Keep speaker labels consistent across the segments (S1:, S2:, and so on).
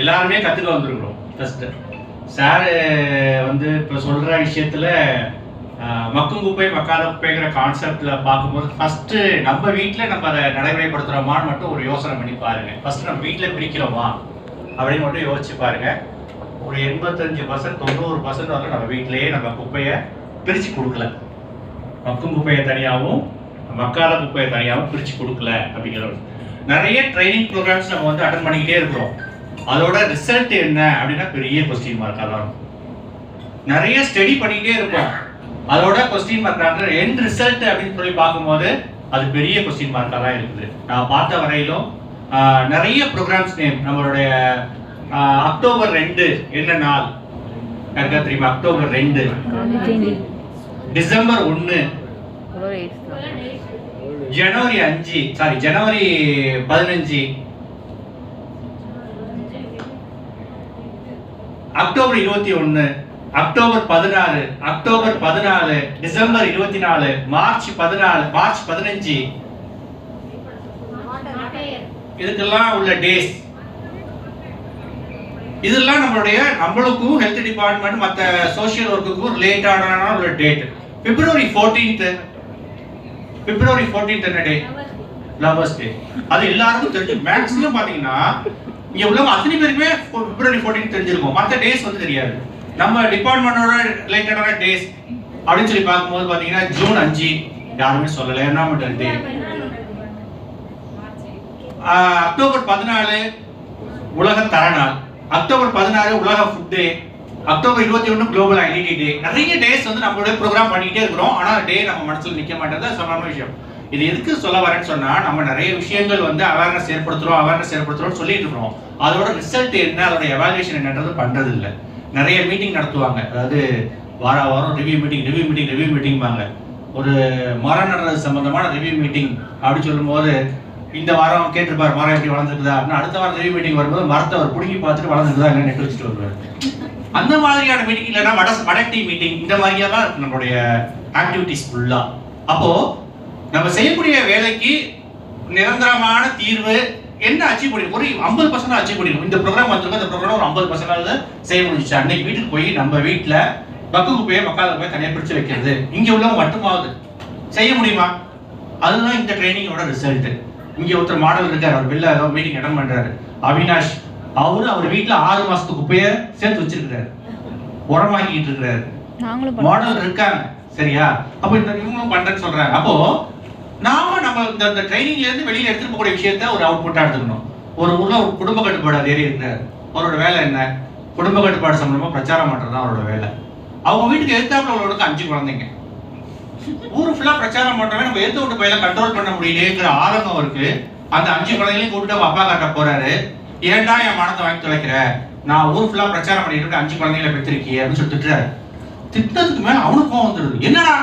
S1: எல்லாருமே கற்றுக்க வந்திருக்கிறோம் ஃபஸ்ட்டு சார் வந்து இப்போ சொல்கிற விஷயத்தில் மக்கும் குப்பை மக்காத குப்பைங்கிற கான்செப்டில் பார்க்கும்போது ஃபஸ்ட்டு நம்ம வீட்டில் நம்ம அதை நடைமுறைப்படுத்துகிறோமான்னு மட்டும் ஒரு யோசனை பண்ணி பாருங்கள் ஃபஸ்ட்டு நம்ம வீட்டில் பிரிக்கிறோமா அப்படின்னு மட்டும் யோசிச்சு பாருங்கள் ஒரு எண்பத்தஞ்சு பர்சன்ட் தொண்ணூறு பர்சன்ட் வந்து நம்ம வீட்டிலேயே நம்ம குப்பையை பிரித்து கொடுக்கல. மக்கும் குப்பையை தனியாகவும் மக்காத குப்பையை தனியாகவும் பிரித்து கொடுக்கல அப்படிங்கிறது நிறைய ட்ரைனிங் ப்ரோக்ராம்ஸ் நம்ம வந்து அட்டன் பண்ணிக்கிட்டே இருக்கிறோம். அதோட ரிசல்ட் என்ன அப்படின்னா பெரிய கொஸ்டின் மார்க்காக தான் இருக்கும். நிறைய ஸ்டடி பண்ணிக்கிட்டே இருப்போம். அதோட கொஸ்டின் மார்க் எண்ட் ரிசல்ட் அப்படின்னு சொல்லி பார்க்கும்போது அது பெரிய கொஸ்டின் மார்க்காக தான் இருக்குது. நான் பார்த்த வரையிலும் நிறைய ப்ரோக்ராம்ஸ் நேம் நம்மளுடைய அக்டோபர் ரெண்டு என்ன நாள்? யாருக்கா தெரியுமா? அக்டோபர் ரெண்டு. டிசம்பர் ஒன்று ஜனவரி அஞ்சு. சாரி ஜனவரி பதினஞ்சு. அக்டோபர் இருபத்தி ஒன்னு அக்டோபர் பதினாறு அக்டோபர் பதினாலு டிசம்பர் இருபத்தி நாலு மார்ச் பதினாலு மார்ச் பதினஞ்சு. இதுக்கெல்லாம் உள்ள டேஸ் இதெல்லாம் நம்மளுடைய நம்மளுக்கும் ஹெல்த் டிபார்ட்மெண்ட் மற்ற சோஷியல் ஒர்க்குக்கும் ரிலேட்டடான உள்ள date February fourteenth February fourteenth என்ன டே லவர்ஸ் டே அது எல்லாருக்கும் தெரிஞ்சு. மேக்ஸிமம் பாத்தீங்கன்னா இங்க உள்ளவங்க அத்தனை பேருக்குமே பிப்ரவரி ஃபோர்டீன் தெரிஞ்சிருக்கும். மற்ற டேஸ் வந்து தெரியாது. நம்ம டிபார்ட்மெண்டோட ரிலேட்டடான டேஸ் அப்படின்னு சொல்லி பார்க்கும்போது பாத்தீங்கன்னா ஜூன் அஞ்சு யாருமே சொல்லலை. என்வரான்மெண்டல் டே அக்டோபர் பதினாலு உலக தர நாள் அக்டோபர் பதினாறு உலக ஃபுட் டே அக்டோபர் இருபத்தி ஒன்று குளோபல் ஐடென்டி டே நிறைய டேஸ் வந்து நம்மளோட ப்ரோக்ராம் பண்ணிக்கிட்டே இருக்கிறோம். ஆனால் டே நம்ம மனசுல நிற்க மாட்டேங்குது. சாதாரண விஷயம். இது எதுக்கு சொல்ல வரேன்னு சொன்னா நம்ம நிறைய விஷயங்கள் வந்து அவேர்னஸ் ஏற்படுத்துறோம் அவேர்னஸ் ஏற்படுத்துறோம் சொல்லிட்டு இருக்கிறோம். அதோட ரிசல்ட் என்ன? அதோட எவாலுவேஷன் என்னன்றது பண்றது இல்ல நிறைய மீட்டிங் நடத்துவாங்க. அதாவது வார வாரம் review meeting review meeting review மீட்டிங்பாங்க ஒரு மரம் நடுறது சம்பந்தமான ரிவ்யூ மீட்டிங் அப்படின்னு சொல்லும்போது இந்த வாரம் கேட்டிருப்பார் மரம் எப்படி வளர்ந்துருக்குதா அப்படின்னு அடுத்த வாரம் ரிவ்யூ மீட்டிங் வரும்போது மரத்தை அவர் பிடுங்கி பார்த்துட்டு வளர்ந்துருக்குதா என்னன்னு நெட்டு வச்சுட்டு வருவார். அந்த மாதிரியான மீட்டிங் இல்லைன்னா வட வடட்டி மீட்டிங் இந்த மாதிரியெல்லாம் நம்மளுடைய ஆக்டிவிட்டிஸ் ஃபுல்லாக அப்போது நம்ம செய்யக்கூடிய வேலைக்கு நிரந்தரமான தீர்வு என்ன அச்சீவ் பண்ணி ஒரு ஐம்பது பர்சன்ட் அச்சீவ் பண்ணிருக்கோம். இந்த ப்ரோக்ராம் வந்திருக்கோம் இந்த ப்ரோக்ராம் ஒரு ஐம்பது பர்சன்ட் செய்ய முடிஞ்சிச்சு. அன்னைக்கு வீட்டுக்கு போய் நம்ம வீட்டுல பக்கு குப்பையை மக்காத குப்பையை தனியாக பிரிச்சு வைக்கிறது. இங்க உள்ளவங்க மட்டுமாவது. செய்ய முடியுமா? அதுதான் இந்த ட்ரைனிங்கோட ரிசல்ட் இங்க ஒருத்தர் மாடல் இருக்காரு. அவர் வெளில ஏதோ மீட்டிங் அட்டன் பண்றாரு. அவினாஷ் அவரு அவர் வீட்டுல ஆறு மாசத்து குப்பையை சேர்த்து வச்சிருக்கிறாரு. உரமாக்கிட்டு இருக்கிறாரு. மாடல் இருக்காங்க. சரியா? அப்ப இந்த இவங்களும் பண்றேன்னு சொல்றாங்க. அப்போ நாம நம்ம இந்த இந்த ட்ரைனிங்ல இருந்து வெளியில எடுத்துட்டு போகக்கூடிய விஷயத்த ஒரு அவுட்புட்டா எடுத்துக்கணும். ஒரு ஊர்ல ஒரு குடும்ப கட்டுப்பாடு அதிகாரி இருந்தார் அவரோட வேலை என்ன? குடும்ப கட்டுப்பாடு சம்பந்தமா பிரச்சாரம் பண்ணுறது தான் அவரோட வேலை. அவங்க வீட்டுக்கு எதிர்த்தாப்புல உள்ளவங்களுக்கு அஞ்சு குழந்தைங்க. ஊர் ஃபுல்லா பிரச்சாரம் பண்றவன் நம்ம எதிர்த்து விட்டு பையில கண்ட்ரோல் பண்ண முடியலையேங்கிற ஆரம்பம் இருக்கு. அந்த அஞ்சு குழந்தைகளையும் கூப்பிட்டு அவங்க அப்பா காட்ட போறாரு. ஏன்டா என் மனத்தை வாங்கி தொலைக்கிற நான் ஊர் ஃபுல்லா பிரச்சாரம் பண்ணிட்டு இருக்க அஞ்சு குழந்தைகளை பெற்றிருக்கியே அப்படின்னு சொல்லி திட்டுறாரு. திட்டத்துக்கு மேல அவனுக்கு கோவம் வந்துடுது. என்னடா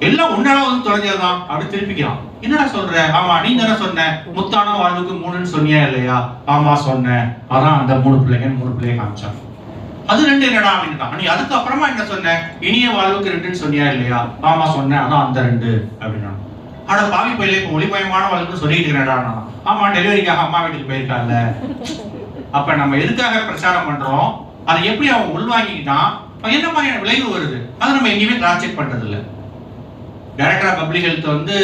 S1: எல்லாம் உன்னால வந்து தொலைஞ்சதுதான். அப்படி திருப்பிக்கிறான். என்னடா சொல்ற? ஆமா நீ தானே சொன்ன. முத்தான வாழ்வுக்கு மூணுன்னு சொன்னியா இல்லையா? ஆமா சொன்னேன். அதான் அந்த மூணு பிள்ளைங்க மூணு பிள்ளைங்க காமிச்சாங்க அது ரெண்டு என்னடா அப்படின்னு நீ அதுக்கு அப்புறமா என்ன சொன்ன? இனிய வாழ்வுக்கு ரெண்டுன்னு சொன்னியா இல்லையா? ஆமா சொன்னேன். அதான் அந்த ரெண்டு அப்படின்னா ஆனா பாவி பயிலே இப்ப ஒளிமயமான வாழ்க்கை சொல்லிட்டு இருக்கிறேன்டா நான். ஆமா டெலிவரிக்காக அம்மா வீட்டுக்கு போயிருக்கான்ல அப்ப நம்ம எதுக்காக பிரச்சாரம் பண்றோம்? அதை எப்படி அவன் உள்வாங்கிக்கிட்டான்? என்ன மாதிரியான விளைவு வருது? அதை நம்ம எங்கேயுமே கிராஸ் பண்றது இல்லை டைரக்டர் ஆஃப் பப்ளிக் ஹெல்த் வந்து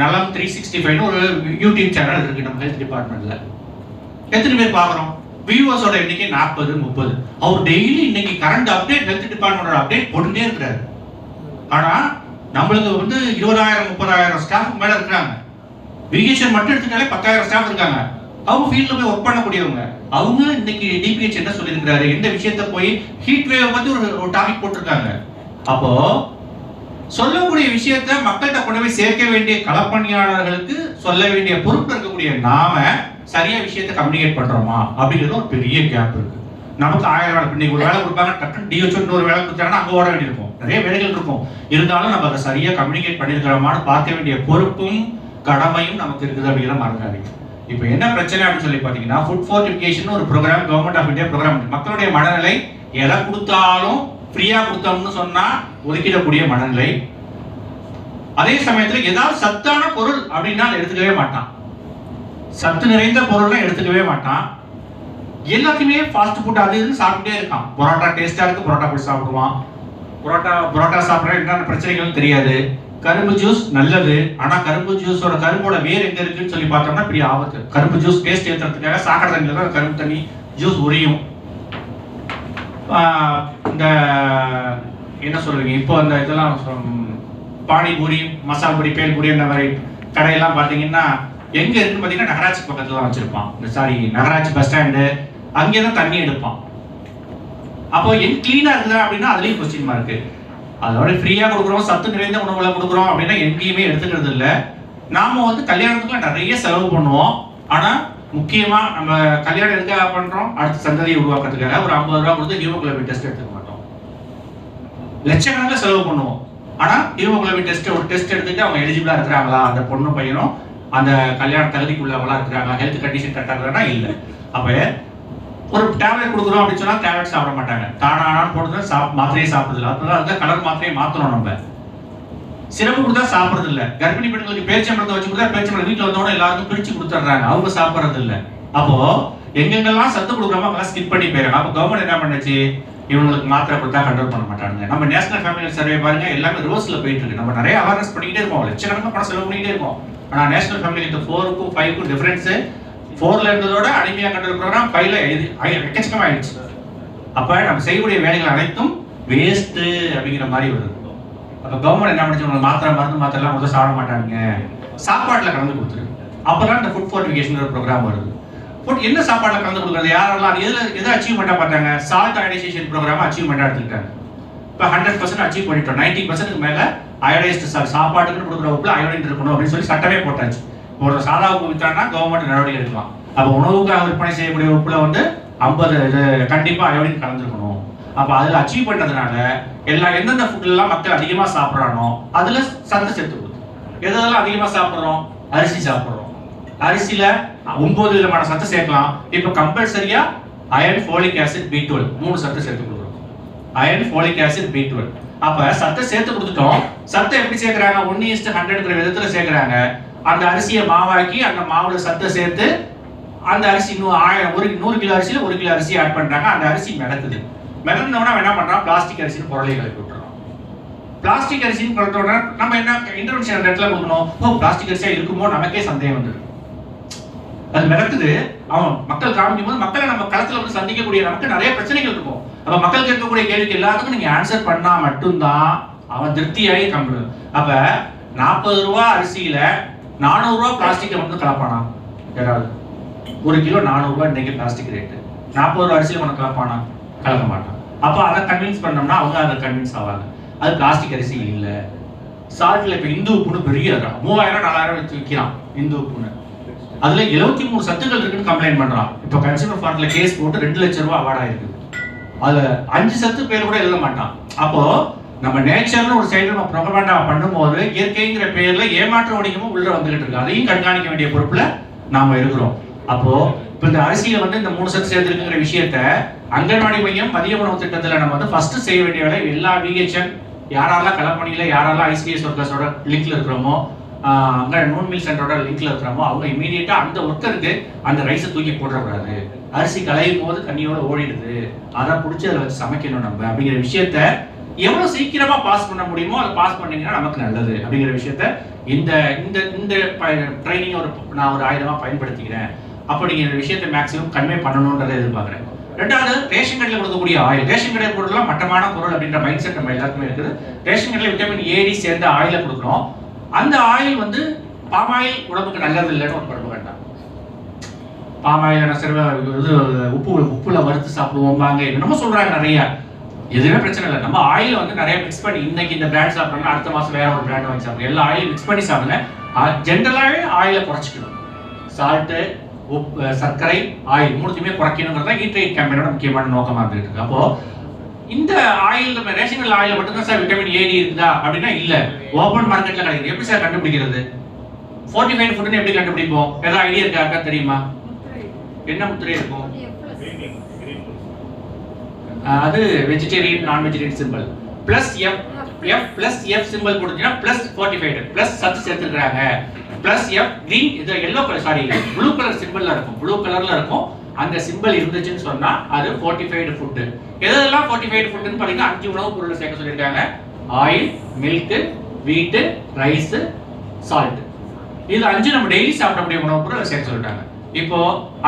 S1: நலம் த்ரீ சிக்ஸ்டி ஃபைவ்னு ஒரு யூடியூப் சேனல் இருக்கு நம்ம ஹெல்த் டிபார்ட்மெண்ட்ல எத்தனை பேர் பார்க்குறோம்? வியூவர்ஸோட எண்ணிக்கை நாற்பது முப்பது. அவர் டெய்லி இன்னைக்கு கரண்ட் அப்டேட் ஹெல்த் டிபார்ட்மெண்டோட அப்டேட் போட்டுட்டே இருக்கிறாரு. ஆனால் நம்மளுக்கு வந்து இருபதாயிரம் முப்பதாயிரம் ஸ்டாஃப் மேல இருக்கிறாங்க. விகேஷன் மட்டும் எடுத்துட்டாலே பத்தாயிரம் ஸ்டாஃப் இருக்காங்க. அவங்க ஃபீல்டில் போய் ஒர்க் பண்ணக்கூடியவங்க. அவங்க இன்னைக்கு டிபிஹெச் என்ன சொல்லியிருக்கிறாரு? எந்த விஷயத்த போய் ஹீட் வேவ் பற்றி ஒரு டாபிக் போட்டிருக்காங்க. அப்போது சொல்லக்கூடிய விஷயத்த மக்கள்கிட்ட கொண்டு போய் சேர்க்க வேண்டிய களப்பணியாளர்களுக்கு சொல்ல வேண்டிய பொறுப்பு இருக்கக்கூடிய நாம சரியா விஷயத்த கம்யூனிகேட் பண்றோமா? அப்படிங்கிறது ஒரு பெரிய கேப் இருக்கு. நமக்கு ஆயிரம் வேலை இன்னைக்கு ஒரு வேலை கொடுப்பாங்க டக்குன்னு டிஹெச்ஓ ஒரு வேலை கொடுத்தாங்கன்னா அங்கே ஓட வேண்டியிருக்கும். நிறைய வேலைகள் இருக்கும். இருந்தாலும் நம்ம அதை சரியா கம்யூனிகேட் பண்ணியிருக்கிறோமான்னு பார்க்க வேண்டிய பொறுப்பும் கடமையும் நமக்கு இருக்குது அப்படிங்கிற மறக்காதீங்க. இப்போ என்ன பிரச்சனை அப்படின்னு சொல்லி பார்த்தீங்கன்னா ஃபுட் ஃபோர்டிஃபிகேஷன் ஒரு programme government of India programme மக்களுடைய மனநிலை எதை கொடுத்தாலும் ஃப்ரீயா கொடுத்தோம்னு சொன்னா ஒதுக்கிடக்கூடிய மனநிலை. அதே சமயத்துல ஏதாவது சத்தான பொருள் அப்படின்னா எடுத்துக்கவே மாட்டான். சத்து நிறைந்த பொருள்லாம் எடுத்துக்கவே மாட்டான். எல்லாத்தையுமே ஃபாஸ்ட் ஃபுட் அது இதுன்னு சாப்பிட்டே இருக்கான். பரோட்டா டேஸ்டா இருக்கு பரோட்டா போட்டு சாப்பிடுவான். பரோட்டா பரோட்டா சாப்பிட்ற என்னென்ன பிரச்சனைகள் தெரியாது. கரும்பு ஜூஸ் நல்லது. ஆனா கரும்பு ஜூஸோட கரும்போட வேர் எங்க இருக்குன்னு சொல்லி பார்த்தோம்னா பெரிய ஆபத்து. கரும்பு ஜூஸ் டேஸ்ட் ஏற்றுறதுக்காக சாக்கடை தண்ணியில் தான் கரும்பு தண்ணி ஜூஸ் உரியும். இந்த என்ன சொல்றீங்க இப்போ அந்த இதெல்லாம் பானிபூரி மசால் பூரி பேல்பூரி அந்த மாதிரி கடையெல்லாம் பார்த்தீங்கன்னா எங்க இருக்குன்னு பார்த்தீங்கன்னா நகராட்சி பக்கத்துல தான் வச்சிருப்பான். இந்த சாரி நகராட்சி பஸ் ஸ்டாண்டு அங்கே தான் தண்ணி எடுப்பான். அப்போ எங்க கிளீனா இருக்குதா அப்படின்னா அதுலயும் கொஸ்டின் மார்க்கு அதோட ஃப்ரீயா கொடுக்குறோம் சத்து நிறைந்த உணவுகளை கொடுக்குறோம் அப்படின்னா எங்கேயுமே எடுத்துக்கிறது இல்லை. நாம வந்து கல்யாணத்துக்குலாம் நிறைய செலவு பண்ணுவோம். ஆனா முக்கியமா நம்ம கல்யாணம் எதுக்காக பண்றோம்? அடுத்த சந்ததியை உருவாக்குறதுக்காக ஒரு ஐம்பது ரூபா கொடுத்து ஹீமோகுளோபின் டெஸ்ட் எடுத்துக்க மாட்டோம். லட்சக்கணக்கில் செலவு பண்ணுவோம். ஆனா ஹீமோகுளோபின் டெஸ்ட் ஒரு டெஸ்ட் எடுத்துட்டு அவங்க எலிஜிபிளா இருக்கிறாங்களா? அந்த பொண்ணு பையனும் அந்த கல்யாண தகுதிக்குள்ளவங்களா இருக்கிறாங்க ஹெல்த் கண்டிஷன் கரெக்டாக இல்லை. அப்ப ஒரு டேப்லெட் கொடுக்குறோம் அப்படின்னு சொன்னா டேப்லெட் சாப்பிட மாட்டாங்க. தானானான்னு போட்டு சாப் மாத்திரையே சாப்பிடுறது அதனால அந்த கலர் மாத்திரையை மாத்தணும் நம்ம. சிரமம் கொடுத்தா சாப்பிடுறது இல்ல கர்ப்பிணி பெண்களுக்கு பேரிச்சம்பழத்தை வச்சு கொடுத்தா பேரிச்சம்பழம் வீட்டுல வந்தோட எல்லாருக்கும் பிரிச்சு கொடுத்துட்றாங்க. அவங்க சாப்பிடுறது இல்ல அப்போ எங்கெங்கெல்லாம் சத்து கொடுக்குறோமோ அங்கெல்லாம் ஸ்கிப் பண்ணி போயிடுறாங்க. அப்போ கவர்மெண்ட் என்ன பண்ணுச்சு? இவங்களுக்கு மாத்திரை கொடுத்தா கண்ட்ரோல் பண்ண மாட்டாங்க நம்ம நேஷனல் ஃபேமிலி சர்வே பாருங்க எல்லாமே ரோஸ்ல போயிட்டு இருக்கு. நம்ம நிறைய அவேர்னஸ் பண்ணிக்கிட்டே இருக்கோம் லட்சக்கணக்கான பணம் செலவு பண்ணிக்கிட்டே இருக்கோம் ஆனா நேஷனல் ஃபேமிலி இந்த ஃபோருக்கும் ஃபைவ்க்கும் டிஃபரன்ஸ் ஃபோர்ல இருந்ததோட அடிமையா கண்ட்ரோல் ப்ரோக்ராம் ஃபைவ்ல எக்கச்சக்கம் ஆயிடுச்சு அப்ப நம்ம செய்யக்கூடிய வேலைகள் அனைத்தும் வேஸ்ட் அப்படிங்கிற மாதிரி வருது. அப்போ கவர்மெண்ட் என்ன பண்ணுச்சு? உங்களுக்கு மாத்திரை மருந்து மாத்திரைலாம் முதல்ல சாப்பிட மாட்டாங்க சாப்பாட்டில் கலந்து கொடுத்துரு. அப்பதான் இந்த ஃபுட் ஃபோர்டிஃபிகேஷன் ப்ரோக்ராம் வருது. ஃபுட் என்ன சாப்பாட்டில் கலந்து கொடுக்குறது? யாரெல்லாம் எதில் எதை அச்சீவ்மெண்ட்டாக பார்த்தாங்க? சால்ட் அயனைசேஷன் ப்ரோக்ராம் அச்சீவ்மெண்ட்டாக எடுத்துக்கிட்டாங்க. இப்போ ஹண்ட்ரட் பர்சன்ட் அச்சீவ் பண்ணிட்டோம். நைன்டி பர்சன்ட் மேலே அயோடைஸ்டு சார் சாப்பாட்டுக்கு கொடுக்குற உப்புல அயோடைன் இருக்கணும் அப்படின்னு சொல்லி சட்டமே போட்டாச்சு. ஒரு சாதா உப்பு வித்தானா கவர்மெண்ட் நடவடிக்கை எடுக்கலாம். அப்போ உணவுக்காக விற்பனை செய்யக்கூடிய உப்புல வந்து ஐம்பது இது கண்டிப்பாக அயோடின் கலந்துருக்கணும். அப்ப அதுல அச்சீவ் பண்ணதுனால எல்லா எந்தெந்த ஃபுட் எல்லாம் மக்கள் அதிகமா சாப்பிட்றானோ அதுல சத்து சேர்த்து கொடுத்து எதெல்லாம் அதிகமா சாப்பிடுறோம்? அரிசி சாப்பிடுறோம். அரிசியில ஒன்பது விதமான சத்து சேர்க்கலாம். இப்ப கம்பல்சரியா iron folic acid B twelve மூணு சத்து சேர்த்து கொடுக்குறோம். Iron folic acid B twelve அப்ப சத்தை சேர்த்து கொடுத்துட்டோம். சத்தை எப்படி சேர்க்கறாங்க? ஒன்னு இஸ்ட் ஹண்ட்ரட்ங்கிற விதத்துல சேர்க்குறாங்க. அந்த அரிசியை மாவாக்கி அந்த மாவுல சத்தை சேர்த்து அந்த அரிசி இன்னும் ஆயிரம் ஒரு நூறு கிலோ அரிசியில ஒரு கிலோ அரிசி ஆட் பண்றாங்க. அந்த அரிசி மிதக்குது. மிதந்தவனா என்ன பண்றான்? பிளாஸ்டிக் அரிசின்னு பொருளை கலப்பி விட்டுறான். பிளாஸ்டிக் அரிசின்னு சொல்லிட்டோம்னா நம்ம என்ன இன்டர்வென்ஷன் அந்த இடத்துல கொடுக்கணும்? ஓ பிளாஸ்டிக் அரிசியா இருக்குமோ? நமக்கே சந்தேகம் வந்துடும். அது மிதக்குது. அவன் மக்கள் காமிக்கும் போது மக்களை நம்ம களத்துல வந்து சந்திக்கக்கூடிய நமக்கு நிறைய பிரச்சனைகள் இருக்கும். அப்ப மக்கள் கேட்கக்கூடிய கேள்விக்கு எல்லாத்துக்கும் நீங்க ஆன்சர் பண்ணா மட்டும்தான் அவன் திருப்தியாகி கம்பு அப்ப நாற்பது ரூபா அரிசியில நானூறு ரூபா பிளாஸ்டிக்கை வந்து கலப்பானா? யாராவது ஒரு கிலோ நானூறு இன்றைக்கி இன்னைக்கு பிளாஸ்டிக் ரேட்டு நாற்பது ரூபா அரிசியில் உனக்கு கலப்பானா? கலக்க மாட்டான். அப்போ அதை கன்வின்ஸ் பண்ணோம்னா அவங்க அதை கன்வின்ஸ் ஆவாங்க. அது பிளாஸ்டிக் அரிசி இல்லை. சால்ட்ல இப்போ இந்து உப்புன்னு பெரிய ரகம். மூவாயிரம் நாலாயிரம் வச்சு விற்கிறான் இந்து உப்புன்னு. அதுல 73 மூணு சத்துக்கள் இருக்குன்னு கம்ப்ளைண்ட் பண்றான். இப்போ கன்சியூமர் ஃபார்ட்ல கேஸ் போட்டு ரெண்டு லட்சம் ரூபாய் அவார்ட் ஆயிருக்கு. அதுல அஞ்சு சத்து பேர் கூட எழுத மாட்டான். அப்போ நம்ம நேச்சர்னு ஒரு சைடு நம்ம ப்ரொபகண்டா பண்ணும்போது இயற்கைங்கிற பேர்ல ஏமாற்ற வணிகமும் உள்ள வந்துகிட்டு இருக்கு. அதையும் கண்காணிக்க வேண்டிய பொறுப்புல நாம இருக்கிறோம். அப்போ இப்போ இந்த அரிசியில வந்து இந்த மூணு சத்து சேர்த்துருக்குங்கிற விஷயத்த அங்கன்வாடி மையம் மதிய உணவு திட்டத்தில் நம்ம வந்து ஃபர்ஸ்ட் செய்ய வேண்டிய வேலை எல்லா விஹெச்என் யாரெல்லாம் கலப்பணியில் யாரெல்லாம் ஐசிஎஸ் ஒர்க்கர்ஸோட லிங்க்ல இருக்கிறோமோ அங்கே நூன் மில் சென்டரோட லிங்க்ல இருக்கிறோமோ அவங்க இமீடியட்டா அந்த ஒர்க்கருக்கு அந்த ரைஸை தூக்கி போடக்கூடாது அரிசி களையும் போது தண்ணியோட ஓடிடுது. அதை பிடிச்சி அதை வச்சு சமைக்கணும் நம்ம. அப்படிங்கிற விஷயத்த எவ்வளவு சீக்கிரமா பாஸ் பண்ண முடியுமோ அதை பாஸ் பண்ணீங்கன்னா நமக்கு நல்லது. அப்படிங்கிற விஷயத்த இந்த இந்த இந்த ட்ரைனிங் ஒரு நான் ஒரு ஆயிரமா பயன்படுத்திக்கிறேன். அப்படிங்கிற விஷயத்தை மேக்ஸிமம் கன்வே பண்ணணுன்றதை எதிர்பார்க்குறேன். ரெண்டாவது ரேஷன் கடையில் கொடுக்கக்கூடிய ஆயில். ரேஷன் கடை பொருள்லாம் மட்டமான பொருள் அப்படின்ற மைண்ட் செட் நம்ம எல்லாருக்குமே இருக்குது. ரேஷன் கடையில் விட்டமின் ஏடி சேர்ந்த ஆயிலை கொடுக்குறோம். அந்த ஆயில் வந்து பாமாயில் உடம்புக்கு நல்லது இல்லைன்னு ஒரு பருப்பு வேண்டாம். பாமாயில் சிறுவ இது உப்பு உப்புல வறுத்து சாப்பிடுவோம்பாங்க என்னமோ சொல்றாங்க நிறைய. எதுவுமே பிரச்சனை இல்லை. நம்ம ஆயில் வந்து நிறைய மிக்ஸ் பண்ணி இன்னைக்கு இந்த பிராண்ட் சாப்பிட்டோம்னா அடுத்த மாசம் வேற ஒரு பிராண்ட் வாங்கி சாப்பிடுங்க எல்லா ஆயிலும் மிக்ஸ் பண்ணி சாப்பிடுங்க. ஜென்ரலாகவே ஆயிலை குறைச்சிக்கணும். சால்ட்டு சர்க்கரை ஆயில் மூணுத்தையுமே குறைக்கணுங்கிறது தான் ஈட்ரைட் கேம்பெயினோட முக்கியமான நோக்கமாக இருந்துட்டு இருக்கு. அப்போ இந்த ஆயில் நம்ம ரேஷன் மட்டும்தான் சார் விட்டமின் ஏடி இருக்குதா அப்படின்னா இல்ல. ஓபன் மார்க்கெட்ல கிடைக்குது. எப்படி சார் கண்டுபிடிக்கிறது? ஃபோர்ட்டிஃபைட் ஃபுட்னு எப்படி கண்டுபிடிப்போம்? ஏதாவது ஐடியா இருக்காக்கா தெரியுமா? என்ன முத்திரை இருக்கும்? அது வெஜிடேரியன் நான் vegetarian symbol plus F F plus F symbol கொடுத்தீங்கன்னா பிளஸ் ஃபோர்ட்டிஃபைடு பிளஸ் சத்து சேர்த்துருக்காங்க பிளஸ் எஃப் கிரீன் இது yellow colour sorry blue colour சிம்பிள்ல இருக்கும். ப்ளூ கலர்ல இருக்கும். அந்த சிம்பிள் இருந்துச்சுன்னு சொன்னா அது ஃபோர்ட்டிஃபைடு ஃபுட்டு எதெல்லாம் ஃபோர்ட்டிஃபைடு ஃபுட்டுன்னு பார்த்தீங்கன்னா அஞ்சு உணவுப் பொருள் சேர்க்க சொல்லியிருக்காங்க. Oil milk wheat rice salt இது அஞ்சு நம்ம டெய்லி சாப்பிடக்கூடிய உணவு பொருள் சேர்க்க சொல்லிட்டாங்க. இப்போ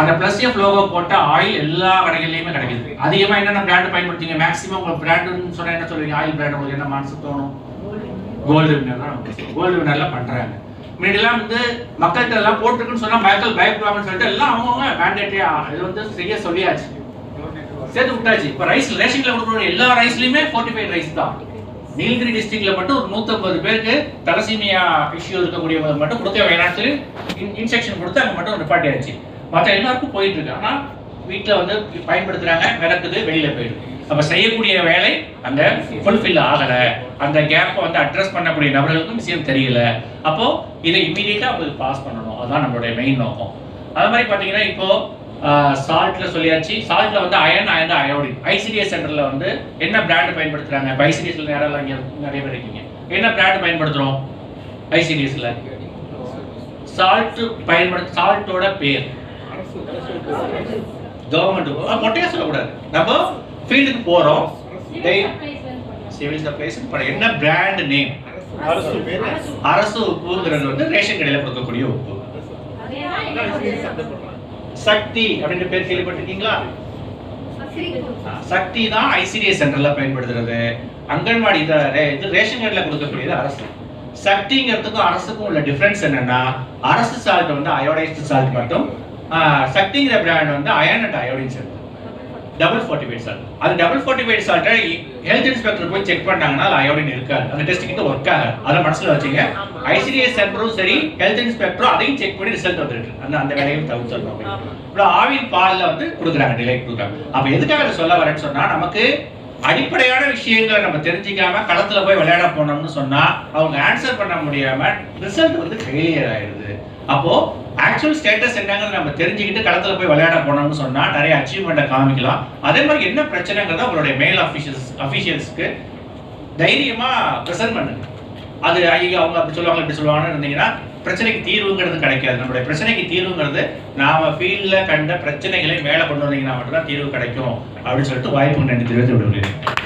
S1: அந்த பிளஸ் எஃப் லோகோ போட்ட ஆயில் எல்லா கடைகள்லையுமே கிடைக்குது. அதிகமா என்னென்ன பிராண்ட் பயன்படுத்திங்க மேக்ஸிமம் உங்களுக்கு பிராண்டுன்னு சொன்னா என்ன சொல்லுவீங்க? ஆயில் பிராண்ட் உங்களுக்கு என்ன மனசு தோணும்? கோல்டு வினர் தான். கோல்டு வினர்லாம் பண்றாங்க. முன்னாடிலாம் வந்து மக்கள்கிட்ட எல்லாம் போட்டுருக்குன்னு சொன்னா மக்கள் பயப்படுவாங்கன்னு சொல்லிட்டு எல்லாம் அவங்கவுங்க மேண்டேட்டரியா இது வந்து செய்ய சொல்லியாச்சு. சேர்த்து விட்டாச்சு. இப்போ ரைஸ் ரேஷன்ல கொடுக்குற எல்லா ரைஸ்லயுமே ஃபோர்ட்டி ஃபைவ் ரைஸ் தான். நீலகிரி டிஸ்ட்ரிக்ட்ல மட்டும் ஒரு நூற்றம்பது பேருக்கு தலசீமியா இஷ்யூ இருக்கக்கூடியவங்க மட்டும் கொடுக்க வேணாம்னு சொல்லி இன்ஸ்ட்ரக்ஷன் கொடுத்து அங்கே மட்டும் நிப்பாட்டியாச்சு. மற்ற எல்லாருக்கும் போயிட்டு இருக்கு. ஆனால் வீட்டில் வந்து பயன்படுத்துகிறாங்க விளக்குது வெளியில் போயிடுது. அப்போ செய்யக்கூடிய வேலை அந்த ஃபுல்ஃபில் ஆகலை. அந்த கேப்பை வந்து அட்ரஸ் பண்ணக்கூடிய நபர்களுக்கும் விஷயம் தெரியல. அப்போது இதை இமீடியட்டா அவங்களுக்கு பாஸ் பண்ணணும். அதுதான் நம்மளுடைய மெயின் நோக்கம். அது மாதிரி பார்த்தீங்கன்னா இப்போது சால்ட்டில் சொல்லியாச்சு. சால்ட்டில் வந்து அயன் அயன் அயோடின் ஐசிடிஎஸ் சென்டரில் வந்து என்ன பிராண்ட் பயன்படுத்துகிறாங்க இப்போ ஐசிடிஎஸில் நேரம் இங்கே நிறைய பேர் இருக்கீங்க. என்ன பிராண்ட் பயன்படுத்துகிறோம் ஐசிடிஎஸில் சால்ட்டு பயன்படுத்த சால்ட்டோட பேர். கவர்மெண்ட் மொட்டையா சொல்லக்கூடாது. நம்ம ஃபீல்டுக்கு போறோம். சிவில் சப்ளைஸ் என்ன பிராண்ட் நேம் அரசு உப்புங்கிறது வந்து ரேஷன் கடையில கொடுக்கக்கூடிய உப்பு. சக்தி. அப்படின்ற பேர் கேள்விப்பட்டிருக்கீங்களா? சக்தி தான் ஐசிடிஎஸ் சென்டர்ல பயன்படுத்துறது. அங்கன்வாடி இத ரேஷன் கடையில கொடுக்கக்கூடியது அரசு. சக்திங்கிறதுக்கும் அரசுக்கும் உள்ள டிஃபரன்ஸ் என்னன்னா அரசு சால்ட் வந்து அயோடைஸ்டு சால்ட் மட்டும் சக்திங்கிற பிராண்ட் வந்து அயன் அண்ட் அயோடின் சேர்த்து டபுள் ஃபோர்ட்டிஃபைட் சால்ட் அது டபுள் ஃபோர்ட்டிஃபைட் சால்ட்டை ஹெல்த் இன்ஸ்பெக்டர் போய் செக் பண்ணாங்கன்னா அது அயோடின் இருக்காது. அந்த டெஸ்ட் கிட்ட ஒர்க் ஆகாது. அதை மனசுல வச்சுங்க. ஐசிடிஎஸ் சென்டரும் சரி ஹெல்த் இன்ஸ்பெக்டரும் அதையும் செக் பண்ணி ரிசல்ட் வந்துருக்கு அந்த அந்த வேலையும் தவிர்த்துருக்கோம் அப்புறம் ஆவின் பால்ல வந்து கொடுக்குறாங்க டிலைட் கொடுக்குறாங்க அப்ப எதுக்காக இதை சொல்ல வரேன்னு சொன்னா நமக்கு அடிப்படையான விஷயங்களை நம்ம தெரிஞ்சுக்காம களத்துல போய் விளையாட போனோம்னு சொன்னா அவங்க ஆன்சர் பண்ண முடியாம ரிசல்ட் வந்து ஃபெயிலியர் ஆயிடுது. அப்போ ஆக்சுவல் ஸ்டேட்டஸ் என்னங்கிறத நம்ம தெரிஞ்சுக்கிட்டு களத்தில் போய் விளையாட போனோம்னு சொன்னால் நிறைய அச்சீவ்மெண்ட்டை காமிக்கலாம். அதே மாதிரி என்ன பிரச்சனைங்கிறத உங்களுடைய மேல் அஃபிஷியல்ஸ் அஃபிஷியல்ஸ்க்கு தைரியமாக ப்ரெசென்ட் பண்ணுங்க. அது ஐயோ அவங்க அப்படி சொல்லுவாங்க இப்படி சொல்லுவாங்கன்னு இருந்தீங்கன்னா பிரச்சனைக்கு தீர்வுங்கிறது கிடைக்காது. நம்மளுடைய பிரச்சனைக்கு தீர்வுங்கிறது நாம ஃபீல்டில் கண்ட பிரச்சனைகளை மேலே கொண்டு வந்தீங்கன்னா மட்டும்தான் தீர்வு கிடைக்கும் அப்படின்னு சொல்லிட்டு வாய்ப்பு நன்றி தெரிவித்து விடுகிறேன்